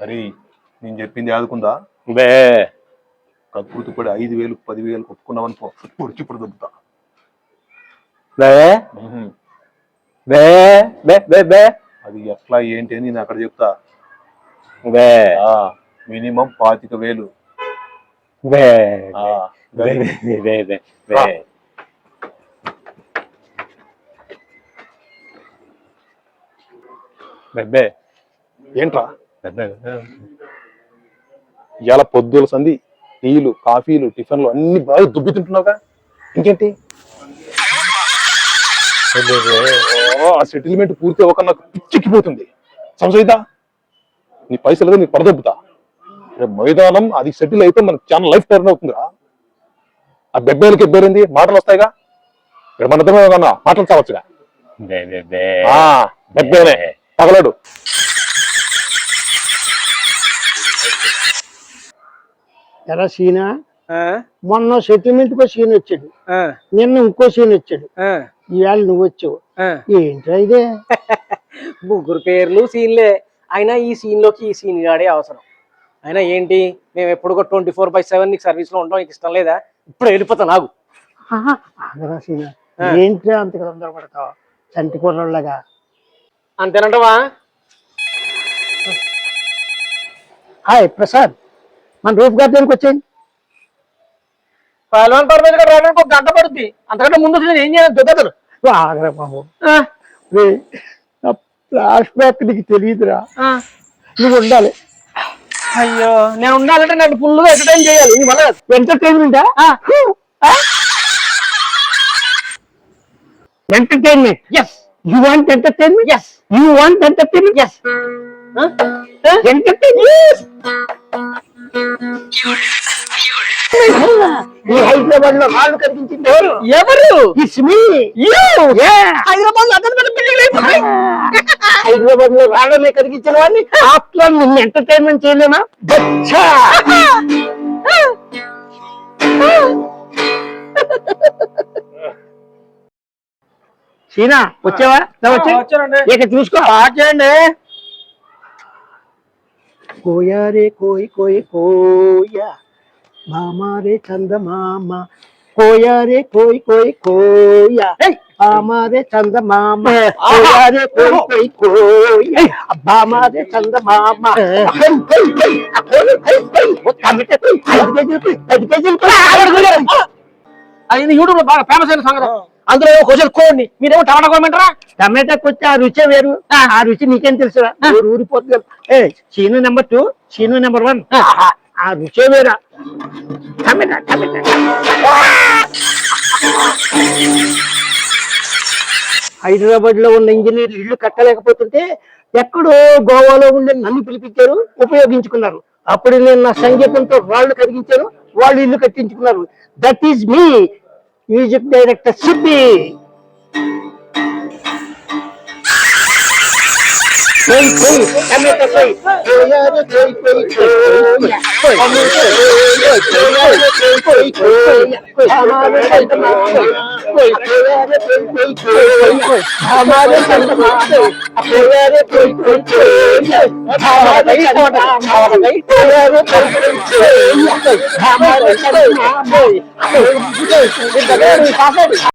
మరి నేను చెప్పింది ఆదుకుందా? బే కకృతి పడి ఐదు వేలు పదివేలు ఒప్పుకున్నావని పో. పొడిచి ఇప్పుడు దొబ్బుతా. బే ఉహుం. బే బే బే బే అది ఎట్లా ఏంటి అని నేను అక్కడ చెప్తా. బే మినిమం పాతిక వేలు. బే ఆ, బే గది. బే బే బే బే బే బే ఏంట్రా ఇవాళ పొద్దుల సంధి టీలు కాఫీలు టిఫిన్లు అన్ని బాగా దుబ్బి తింటున్నావుగా. ఇంకేంటి? సెటిల్మెంట్ పూర్తి అవ్వక నాకు పిచ్చెక్కిపోతుంది. సంశయితా నీ పైసలు నీకు పడదొబ్బుతా. రేపు మైదానం అది సెటిల్ అయితే మనకు చాలా లైఫ్ టర్న్ అవుతుందిరా. ఆ బెబ్బేలకి ఎబ్బేరింది మాటలు వస్తాయిగా? ఇక్కడ మన మాటలు చావచ్చుగా బే తగలడు ఎరా సీనా? ఆ, మొన్న సెటిల్మెంట్ కో సీన్ వచ్చాడు. ఆ, నిన్న ఇంకో సీన్ వచ్చాడు. ఆ, ఈవేళ నువ్వు వచ్చావు. ఆ. ఏంట్రా ఇదే? ముగ్గురు పేర్లు సీన్లే. అయినా ఈ సీన్లోకి ఈ సీన్ గాడే అవసరం. అయినా ఏంటి? మేము ఎప్పుడు ట్వంటీ ఫోర్ బై సెవెన్ నీకు సర్వీస్లో ఉంటాం నీకు ఇష్టం లేదా? ఇప్పుడు వెళ్ళిపోతా నాకు. ఏంట్రా అంత తొందరపడతావు? చంటి కుర్రలాగా అంతేనంటవా? హాయ్ ప్రసాద్. మన రూఫ్ గార్డెన్కి వచ్చేయండి పహల్వాన్ పర్వేజ్ గారు రావడానికి ఒక గంట పడుద్ది. అంతకంటే ముందు నేను ఏం చేయాలి? దుద్దరు ఆగరా బాబు. ఫ్లాష్ బ్యాక్ నీకు తెలియదురా. నువ్వు ఉండాలి. అయ్యో నేను ఉండాలంటే నన్ను ఫుల్గా ఎంటర్టైన్ చేయాలి. నీ వల్ల. Entertainment entertainment Yes, you want entertainment yes, you want entertainment yes. ఆ? ఎంటర్టైన్మెంట్ హైదరాబాద్లో వాళ్ళు కనిపించింది ఎవరు? హైదరాబాద్లో అతని హైదరాబాద్లో రావడమే కనిపించిన వాడిని. After entertainment చేయలేనా? సీనా వచ్చావా ఇక చూసుకో చేయండి కోయా రే కోయ్ కోయ్ కోయా మామా రే చందమామ కోయా రే కోయ్ కోయ్ కోయా మామా రే చందమామ కోయా రే కోయ్ కోయ్ కోయా బామా రే చందమామ. అది యూట్యూబ్లో బాగా ఫేమస్ అయిన సంగతి అందులో ఏమో క్వశ్చన్ కోండి మీరేమో టమాటా కోయమంటారా టమాటా కొచ్చి ఆ రుచే వేరు. ఆ. రుచి నీకేం తెలుసురా ఊరు ఊరిపోతుంది. ఏ Cheenu number two Cheenu number one ఆ. రుచే వేరా. టమాటా టమాటా. హైదరాబాద్లో ఉన్న ఇంజనీర్లు ఇల్లు కట్టలేకపోతుంటే ఎక్కడో గోవాలో ఉండే నన్ను పిలిపించారు ఉపయోగించుకున్నారు. అప్పుడు నేను నా సంగీతంతో వాళ్ళు కరిగించాను వాళ్ళు ఇల్లు కట్టించుకున్నారు. That is me Music Director Sipi. Play, play, Amrita, play. Amrita, play, play, play, কই ছেলে আরে কই কই কই আমারে কই কই ছেলে আরে কই কই কই আমারে কই আমারে ছেলে আরে কই কই কই আমারে কই আমারে